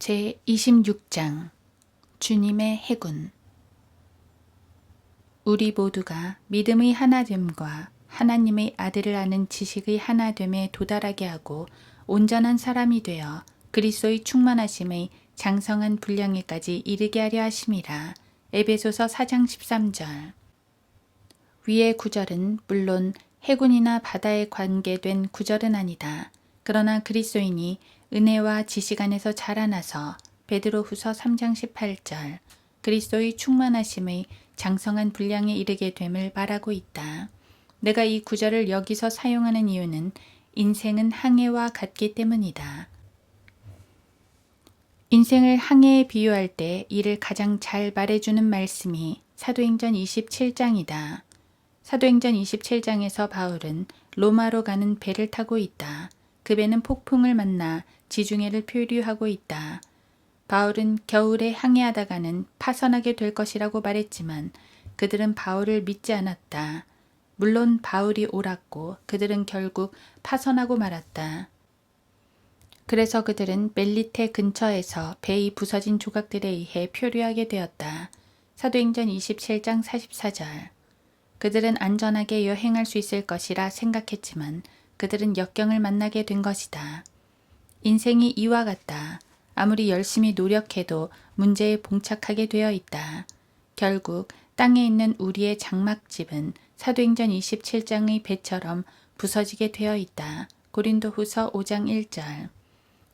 제 26장 주님의 해군 우리 모두가 믿음의 하나됨과 하나님의 아들을 아는 지식의 하나됨에 도달하게 하고 온전한 사람이 되어 그리스도의 충만하심의 장성한 분량에까지 이르게 하려 하심이라. 에베소서 4장 13절 위의 구절은 물론 해군이나 바다에 관계된 구절은 아니다. 그러나 그리스도인이 은혜와 지식 안에서 자라나서 베드로 후서 3장 18절 그리스도의 충만하심의 장성한 분량에 이르게 됨을 말하고 있다. 내가 이 구절을 여기서 사용하는 이유는 인생은 항해와 같기 때문이다. 인생을 항해에 비유할 때 이를 가장 잘 말해주는 말씀이 사도행전 27장이다. 사도행전 27장에서 바울은 로마로 가는 배를 타고 있다. 그 배는 폭풍을 만나 지중해를 표류하고 있다. 바울은 겨울에 항해하다가는 파선하게 될 것이라고 말했지만 그들은 바울을 믿지 않았다. 물론 바울이 옳았고 그들은 결국 파선하고 말았다. 그래서 그들은 멜리테 근처에서 배이 부서진 조각들에 의해 표류하게 되었다. 사도행전 27장 44절. 그들은 안전하게 여행할 수 있을 것이라 생각했지만 그들은 역경을 만나게 된 것이다. 인생이 이와 같다. 아무리 열심히 노력해도 문제에 봉착하게 되어 있다. 결국 땅에 있는 우리의 장막집은 사도행전 27장의 배처럼 부서지게 되어 있다. 고린도 후서 5장 1절.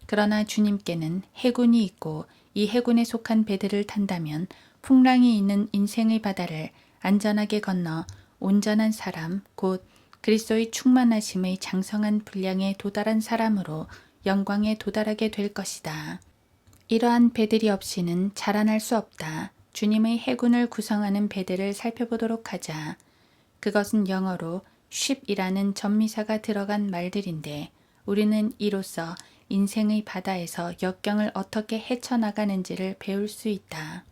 그러나 주님께는 해군이 있고 이 해군에 속한 배들을 탄다면 풍랑이 있는 인생의 바다를 안전하게 건너 온전한 사람, 곧 그리스도의 충만하심의 장성한 분량에 도달한 사람으로 영광에 도달하게 될 것이다. 이러한 배들이 없이는 자라날 수 없다. 주님의 해군을 구성하는 배들을 살펴보도록 하자. 그것은 영어로 쉽이라는 전미사가 들어간 말들인데 우리는 이로써 인생의 바다에서 역경을 어떻게 헤쳐나가는지를 배울 수 있다.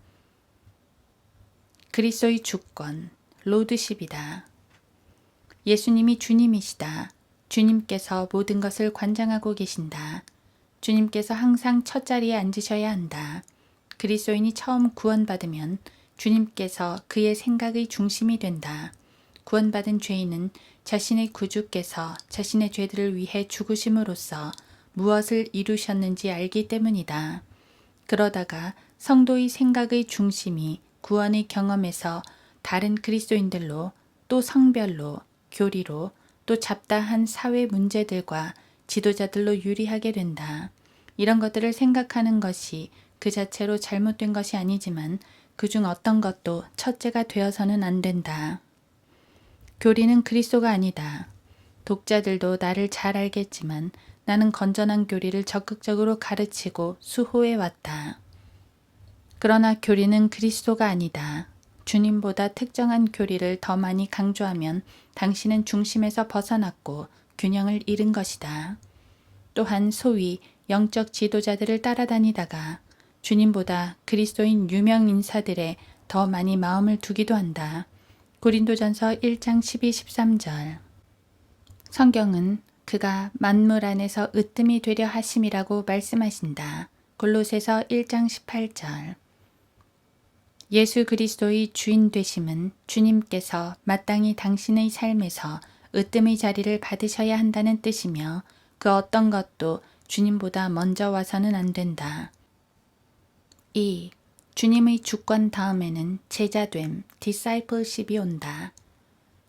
그리스도의 주권, 로드십이다. 예수님이 주님이시다. 주님께서 모든 것을 관장하고 계신다. 주님께서 항상 첫 자리에 앉으셔야 한다. 그리스도인이 처음 구원받으면 주님께서 그의 생각의 중심이 된다. 구원받은 죄인은 자신의 구주께서 자신의 죄들을 위해 죽으심으로써 무엇을 이루셨는지 알기 때문이다. 그러다가 성도의 생각의 중심이 구원의 경험에서 다른 그리스도인들로 또 성별로 교리로 또 잡다한 사회 문제들과 지도자들로 유리하게 된다. 이런 것들을 생각하는 것이 그 자체로 잘못된 것이 아니지만 그중 어떤 것도 첫째가 되어서는 안 된다. 교리는 그리스도가 아니다. 독자들도 나를 잘 알겠지만 나는 건전한 교리를 적극적으로 가르치고 수호해 왔다. 그러나 교리는 그리스도가 아니다. 주님보다 특정한 교리를 더 많이 강조하면 당신은 중심에서 벗어났고 균형을 잃은 것이다. 또한 소위 영적 지도자들을 따라다니다가 주님보다 그리스도인 유명 인사들에 더 많이 마음을 두기도 한다. 고린도전서 1장 12, 13절. 성경은 그가 만물 안에서 으뜸이 되려 하심이라고 말씀하신다. 골로새서 1장 18절. 예수 그리스도의 주인 되심은 주님께서 마땅히 당신의 삶에서 으뜸의 자리를 받으셔야 한다는 뜻이며 그 어떤 것도 주님보다 먼저 와서는 안 된다. 2. 주님의 주권 다음에는 제자됨, discipleship이 온다.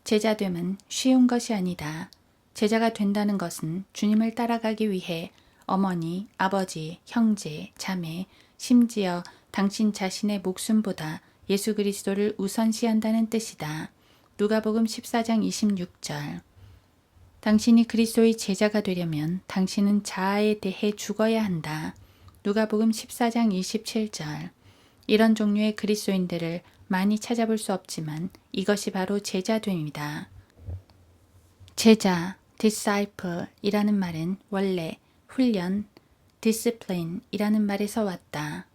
제자됨은 쉬운 것이 아니다. 제자가 된다는 것은 주님을 따라가기 위해 어머니, 아버지, 형제, 자매, 심지어 당신 자신의 목숨보다 예수 그리스도를 우선시한다는 뜻이다. 누가복음 14장 26절. 당신이 그리스도의 제자가 되려면 당신은 자아에 대해 죽어야 한다. 누가복음 14장 27절. 이런 종류의 그리스도인들을 많이 찾아볼 수 없지만 이것이 바로 제자됨이다. 제자, disciple 이라는 말은 원래 훈련, discipline 이라는 말에서 왔다.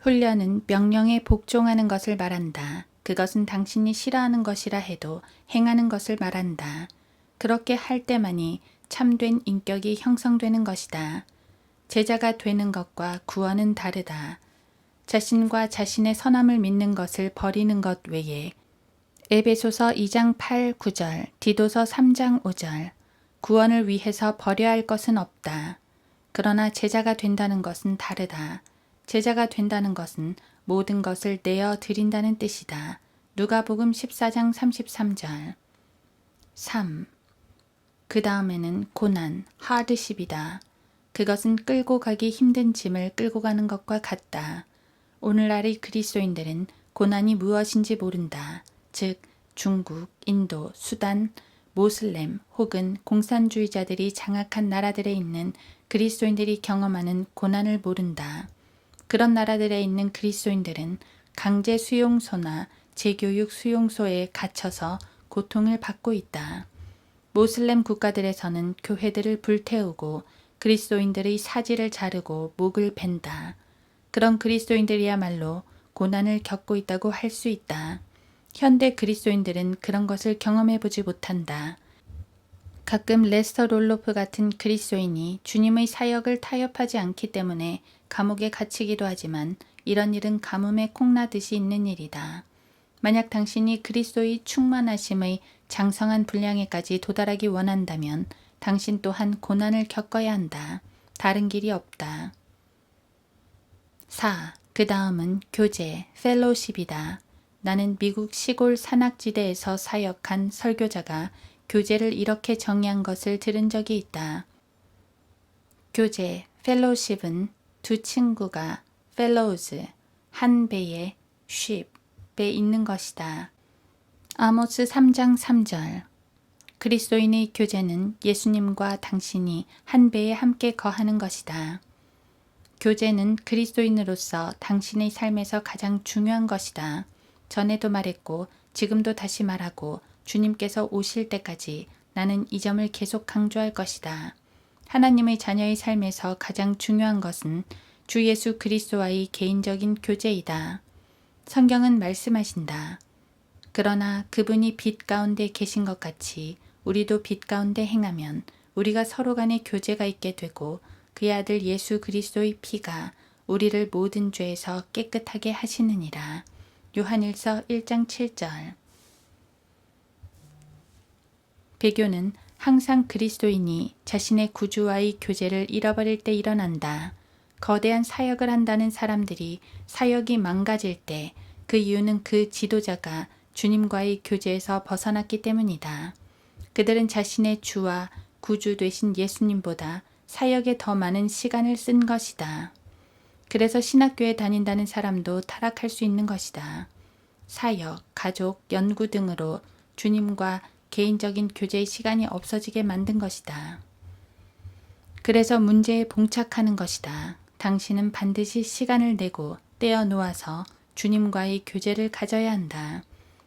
훈련은 명령에 복종하는 것을 말한다. 그것은 당신이 싫어하는 것이라 해도 행하는 것을 말한다. 그렇게 할 때만이 참된 인격이 형성되는 것이다. 제자가 되는 것과 구원은 다르다. 자신과 자신의 선함을 믿는 것을 버리는 것 외에 에베소서 2장 8, 9절, 디도서 3장 5절, 구원을 위해서 버려야 할 것은 없다. 그러나 제자가 된다는 것은 다르다. 제자가 된다는 것은 모든 것을 내어 드린다는 뜻이다. 누가복음 14장 33절. 3. 그 다음에는 고난, 하드십이다. 그것은 끌고 가기 힘든 짐을 끌고 가는 것과 같다. 오늘날의 그리스도인들은 고난이 무엇인지 모른다. 즉, 중국, 인도, 수단, 모슬렘 혹은 공산주의자들이 장악한 나라들에 있는 그리스도인들이 경험하는 고난을 모른다. 그런 나라들에 있는 그리스도인들은 강제 수용소나 재교육 수용소에 갇혀서 고통을 받고 있다. 모슬렘 국가들에서는 교회들을 불태우고 그리스도인들의 사지를 자르고 목을 벤다. 그런 그리스도인들이야말로 고난을 겪고 있다고 할 수 있다. 현대 그리스도인들은 그런 것을 경험해 보지 못한다. 가끔 레스터 롤로프 같은 그리스도인이 주님의 사역을 타협하지 않기 때문에 감옥에 갇히기도 하지만 이런 일은 가뭄에 콩나듯이 있는 일이다. 만약 당신이 그리스도의 충만하심의 장성한 분량에까지 도달하기 원한다면 당신 또한 고난을 겪어야 한다. 다른 길이 없다. 4. 그 다음은 교제, 펠로십이다. 나는 미국 시골 산악지대에서 사역한 설교자가 교제를 이렇게 정의한 것을 들은 적이 있다. 교제, 펠로십은 두 친구가 fellows, 한 배에 ship에 있는 것이다. 아모스 3장 3절 그리스도인의 교제는 예수님과 당신이 한 배에 함께 거하는 것이다. 교제는 그리스도인으로서 당신의 삶에서 가장 중요한 것이다. 전에도 말했고 지금도 다시 말하고 주님께서 오실 때까지 나는 이 점을 계속 강조할 것이다. 하나님의 자녀의 삶에서 가장 중요한 것은 주 예수 그리스도와의 개인적인 교제이다. 성경은 말씀하신다. 그러나 그분이 빛 가운데 계신 것 같이 우리도 빛 가운데 행하면 우리가 서로 간에 교제가 있게 되고 그의 아들 예수 그리스도의 피가 우리를 모든 죄에서 깨끗하게 하시느니라. 요한일서 1장 7절 배교는 항상 그리스도인이 자신의 구주와의 교제를 잃어버릴 때 일어난다. 거대한 사역을 한다는 사람들이 사역이 망가질 때 그 이유는 그 지도자가 주님과의 교제에서 벗어났기 때문이다. 그들은 자신의 주와 구주 되신 예수님보다 사역에 더 많은 시간을 쓴 것이다. 그래서 신학교에 다닌다는 사람도 타락할 수 있는 것이다. 사역, 가족, 연구 등으로 주님과 개인적인 교제의 시간이 없어지게 만든 것이다. 그래서 문제에 봉착하는 것이다. 당신은 반드시 시간을 내고 떼어 놓아서 주님과의 교제를 가져야 한다.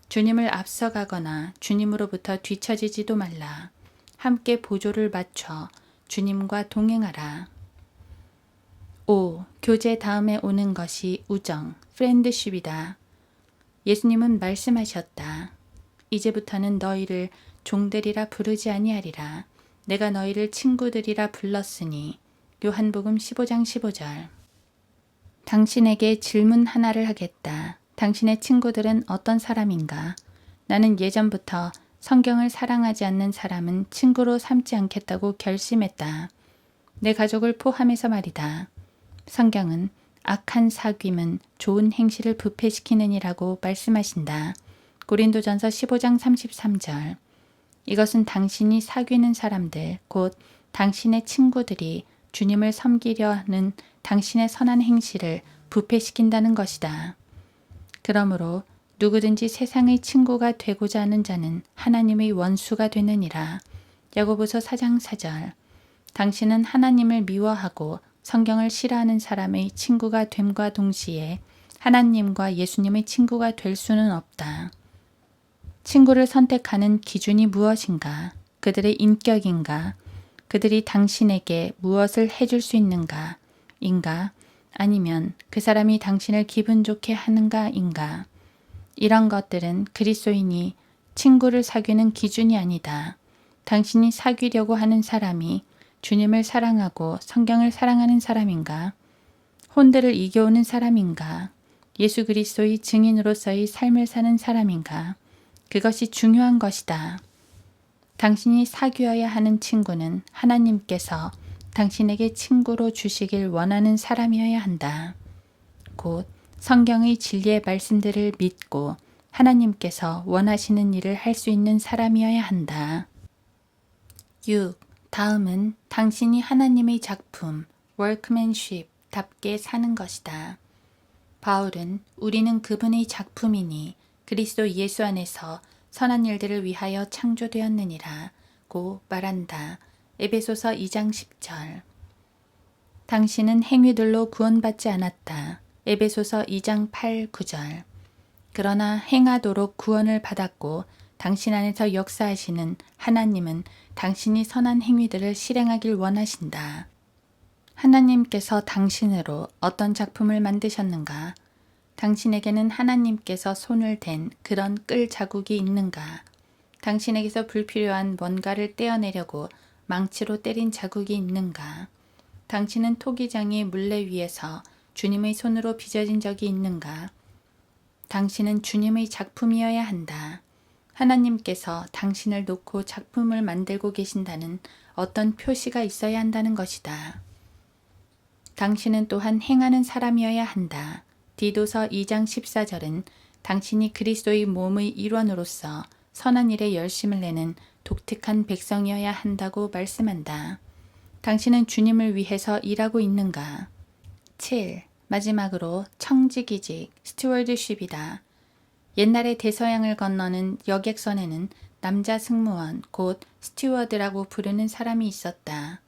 주님을 앞서가거나 주님으로부터 뒤처지지도 말라. 함께 보조를 맞춰 주님과 동행하라. 5. 교제 다음에 오는 것이 우정, 프렌드십이다. 예수님은 말씀하셨다. 이제부터는 너희를 종들이라 부르지 아니하리라. 내가 너희를 친구들이라 불렀으니. 요한복음 15장 15절. 당신에게 질문 하나를 하겠다. 당신의 친구들은 어떤 사람인가? 나는 예전부터 성경을 사랑하지 않는 사람은 친구로 삼지 않겠다고 결심했다. 내 가족을 포함해서 말이다. 성경은 악한 사귐은 좋은 행실을 부패시키느니라고 말씀하신다. 고린도전서 15장 33절. 이것은 당신이 사귀는 사람들, 곧 당신의 친구들이 주님을 섬기려는 당신의 선한 행실을 부패시킨다는 것이다. 그러므로 누구든지 세상의 친구가 되고자 하는 자는 하나님의 원수가 되느니라. 야고보서 4장 4절. 당신은 하나님을 미워하고 성경을 싫어하는 사람의 친구가 됨과 동시에 하나님과 예수님의 친구가 될 수는 없다. 친구를 선택하는 기준이 무엇인가? 그들의 인격인가? 그들이 당신에게 무엇을 해줄 수 있는가? 인가? 아니면 그 사람이 당신을 기분 좋게 하는가 인가? 이런 것들은 그리스도인이 친구를 사귀는 기준이 아니다. 당신이 사귀려고 하는 사람이 주님을 사랑하고 성경을 사랑하는 사람인가? 혼들을 이겨오는 사람인가? 예수 그리스도의 증인으로서의 삶을 사는 사람인가? 그것이 중요한 것이다. 당신이 사귀어야 하는 친구는 하나님께서 당신에게 친구로 주시길 원하는 사람이어야 한다. 곧 성경의 진리의 말씀들을 믿고 하나님께서 원하시는 일을 할 수 있는 사람이어야 한다. 6. 다음은 당신이 하나님의 작품, workmanship, 답게 사는 것이다. 바울은 우리는 그분의 작품이니 그리스도 예수 안에서 선한 일들을 위하여 창조되었느니라 고 말한다. 에베소서 2장 10절. 당신은 행위들로 구원받지 않았다. 에베소서 2장 8, 9절. 그러나 행하도록 구원을 받았고 당신 안에서 역사하시는 하나님은 당신이 선한 행위들을 실행하길 원하신다. 하나님께서 당신으로 어떤 작품을 만드셨는가? 당신에게는 하나님께서 손을 댄 그런 끌 자국이 있는가? 당신에게서 불필요한 뭔가를 떼어내려고 망치로 때린 자국이 있는가? 당신은 토기장이 물레 위에서 주님의 손으로 빚어진 적이 있는가? 당신은 주님의 작품이어야 한다. 하나님께서 당신을 놓고 작품을 만들고 계신다는 어떤 표시가 있어야 한다는 것이다. 당신은 또한 행하는 사람이어야 한다. 디도서 2장 14절은 당신이 그리스도의 몸의 일원으로서 선한 일에 열심을 내는 독특한 백성이어야 한다고 말씀한다. 당신은 주님을 위해서 일하고 있는가? 7. 마지막으로 청지기직, 스튜어드십이다. 옛날에 대서양을 건너는 여객선에는 남자 승무원, 곧 스튜어드라고 부르는 사람이 있었다.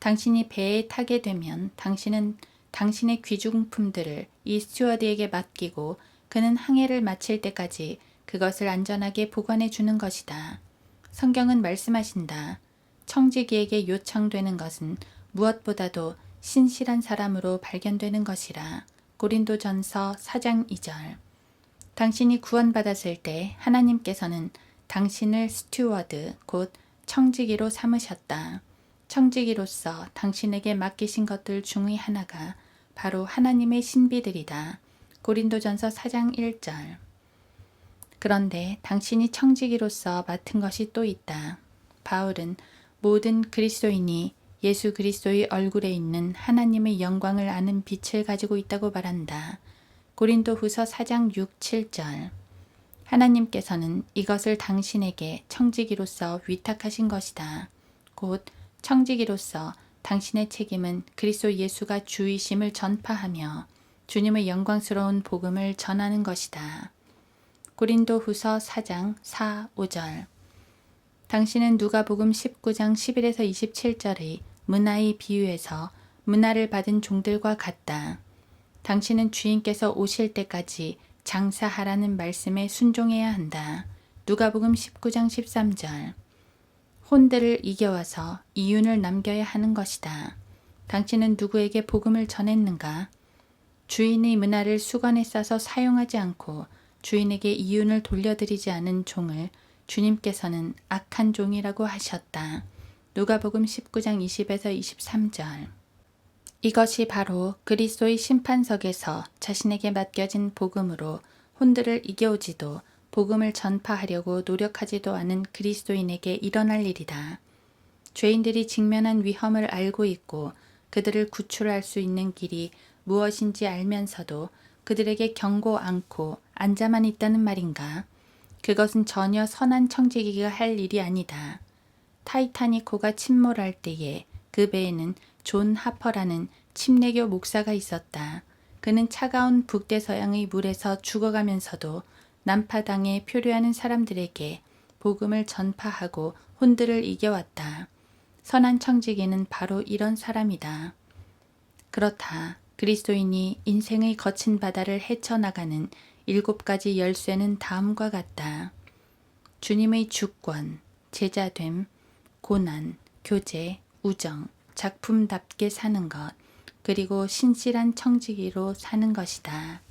당신이 배에 타게 되면 당신은 당신의 귀중품들을 이 스튜어드에게 맡기고 그는 항해를 마칠 때까지 그것을 안전하게 보관해 주는 것이다. 성경은 말씀하신다. 청지기에게 요청되는 것은 무엇보다도 신실한 사람으로 발견되는 것이라. 고린도전서 4장 2절. 당신이 구원받았을 때 하나님께서는 당신을 스튜어드, 곧 청지기로 삼으셨다. 청지기로서 당신에게 맡기신 것들 중의 하나가 바로 하나님의 신비들이다. 고린도전서 4장 1절. 그런데 당신이 청지기로서 맡은 것이 또 있다. 바울은 모든 그리스도인이 예수 그리스도의 얼굴에 있는 하나님의 영광을 아는 빛을 가지고 있다고 말한다. 고린도 후서 4장 6, 7절. 하나님께서는 이것을 당신에게 청지기로서 위탁하신 것이다. 곧 청지기로서 당신의 책임은 그리스도 예수가 주이심을 전파하며 주님의 영광스러운 복음을 전하는 것이다. 고린도 후서 4장 4, 5절. 당신은 누가복음 19장 11에서 27절의 문화의 비유에서 문화를 받은 종들과 같다. 당신은 주인께서 오실 때까지 장사하라는 말씀에 순종해야 한다. 누가복음 19장 13절. 혼들을 이겨와서 이윤을 남겨야 하는 것이다. 당신은 누구에게 복음을 전했는가? 주인의 문화를 수건에 싸서 사용하지 않고 주인에게 이윤을 돌려드리지 않은 종을 주님께서는 악한 종이라고 하셨다. 누가복음 19장 20에서 23절. 이것이 바로 그리스도의 심판석에서 자신에게 맡겨진 복음으로 혼들을 이겨오지도 복음을 전파하려고 노력하지도 않은 그리스도인에게 일어날 일이다. 죄인들이 직면한 위험을 알고 있고 그들을 구출할 수 있는 길이 무엇인지 알면서도 그들에게 경고 않고 앉아만 있다는 말인가? 그것은 전혀 선한 청지기가 할 일이 아니다. 타이타니코가 침몰할 때에 그 배에는 존 하퍼라는 침례교 목사가 있었다. 그는 차가운 북대서양의 물에서 죽어가면서도 남파당에 표류하는 사람들에게 복음을 전파하고 혼들을 이겨왔다. 선한 청지기는 바로 이런 사람이다. 그렇다. 그리스도인이 인생의 거친 바다를 헤쳐나가는 일곱 가지 열쇠는 다음과 같다. 주님의 주권, 제자됨, 고난, 교제, 우정, 작품답게 사는 것, 그리고 신실한 청지기로 사는 것이다.